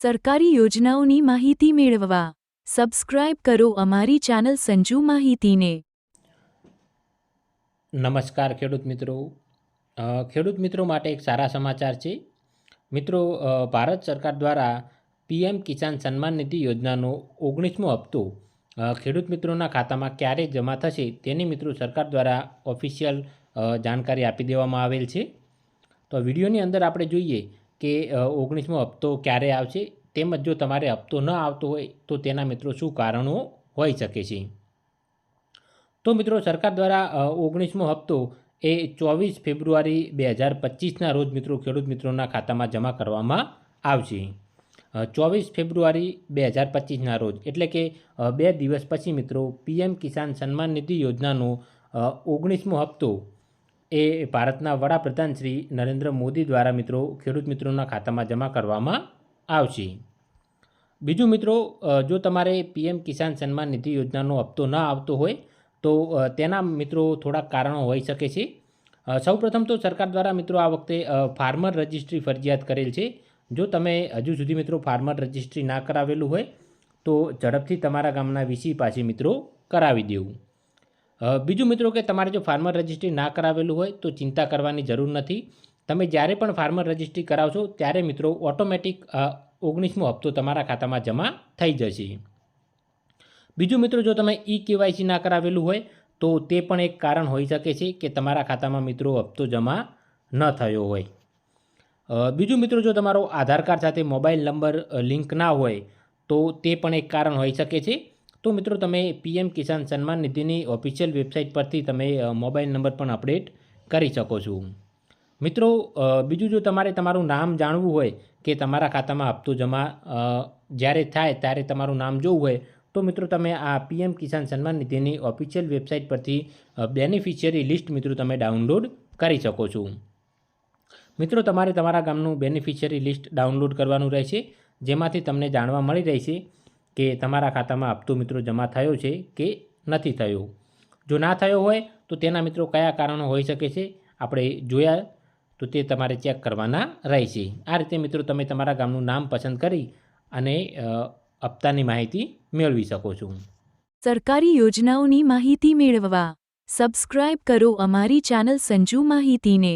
સરકારી યોજનાઓની માહિતી મેળવવા. સબસ્ક્રાઇબ કરો અમારી ચેનલ સંજુ માહિતીને. નમસ્કાર ખેડૂત મિત્રો. ખેડૂત મિત્રો માટે એક સારા સમાચાર છે. મિત્રો ભારત સરકાર દ્વારા પીએમ કિસાન સન્માન નિધિ યોજનાનો ઓગણીસમો હપ્તો ખેડૂત મિત્રોના ખાતામાં ક્યારે જમા થશે તેની મિત્રો સરકાર દ્વારા ઓફિશિયલ જાણકારી આપી દેવામાં આવેલ છે. તો વિડીયોની અંદર આપણે જોઈએ કે ઓગણીસમો હપ્તો ક્યારે આવશે? તેમજ જો તમારે હપ્તો ન આવતો હોય, તો તેના મિત્રો શું કારણો હોઈ શકે છે? તો મિત્રો, સરકાર દ્વારા ઓગણીસમો હપ્તો એ ચોવીસ ફેબ્રુઆરી બે હજાર પચીસના રોજ મિત્રો, ખેડૂત મિત્રોના ખાતામાં જમા કરવામાં આવશે. ચોવીસ ફેબ્રુઆરી બે હજાર પચીસના રોજ, એટલે કે બે દિવસ પછી મિત્રો, પીએમ કિસાન સન્માન નિધિ યોજનાનો ઓગણીસમો હપ્તો એ ભારતના વડાપ્રધાન શ્રી નરેન્દ્ર મોદી દ્વારા મિત્રો, ખેડૂત મિત્રોના ખાતામાં જમા કરવામાં આવશે. બીજું મિત્રો જો તમારે પીએમ કિસાન સન્માન નિધિ યોજનાનો હપ્તો ન આવતો હોય, તો તેના મિત્રો થોડાક કારણો હોઈ શકે છે. સૌપ્રથમ તો સરકાર દ્વારા મિત્રો આ વખતે ફાર્મર રજિસ્ટ્રી ફરજિયાત કરેલ છે. જો તમે હજુ સુધી મિત્રો ફાર્મર રજિસ્ટ્રી ના કરાવેલું હોય, તો ઝડપથી તમારા ગામના વીસી પાસે મિત્રો કરાવી દેવું. બીજું મિત્રો કે તમારે જો ફાર્મર રજિસ્ટ્રી ના કરાવેલું હોય તો ચિંતા કરવાની જરૂર નથી. તમે જ્યારે પણ ફાર્મર રજિસ્ટ્રી કરાવશો ત્યારે મિત્રો ઓટોમેટિક ઓગણીસમો હપ્તો તમારા ખાતામાં જમા થઈ જશે. બીજું મિત્રો જો તમે ઈ કેવાયસી ના કરાવેલું હોય તો તે પણ એક કારણ હોઈ શકે છે કે તમારા ખાતામાં મિત્રો હપ્તો જમા ન થયો હોય. બીજું મિત્રો જો તમારો આધાર કાર્ડ સાથે મોબાઈલ નંબર લિંક ના હોય તો તે પણ એક કારણ હોઈ શકે છે. તો મિત્રો તમે પીએમ કિસાન સન્માન નિધિની ઓફિશિયલ વેબસાઇટ પરથી તમે મોબાઈલ નંબર પણ અપડેટ કરી શકો છો. મિત્રો બીજું જો તમારે તમારું નામ જાણવું હોય કે તમારા ખાતામાં હપ્તો જમા જ્યારે થાય ત્યારે તમારું નામ જોવું હોય, તો મિત્રો તમે આ પીએમ કિસાન સન્માન નિધિની ઓફિશિયલ વેબસાઇટ પરથી બેનિફિશિયરી લિસ્ટ મિત્રો તમે ડાઉનલોડ કરી શકો છો. મિત્રો, તમારે તમારા ગામનું બેનિફિશિયરી લિસ્ટ ડાઉનલોડ કરવાનું રહેશે, જેમાંથી તમને જાણવા મળી રહેશે કે તમારા ખાતામાં હપ્તો મિત્રો જમા થયો છે કે નથી થયો? જો ના થયો હોય, તો તેના મિત્રો કયા કારણો હોઈ શકે છે? આપણે જોયા, તો તે તમારે ચેક કરવાના રહેશે. આ રીતે મિત્રો તમે તમારા ગામનું નામ પસંદ કરી અને હપ્તાની માહિતી મેળવી શકો છો. સરકારી યોજનાઓની માહિતી મેળવવા. સબસ્ક્રાઇબ કરો અમારી ચેનલ સંજુ માહિતીને.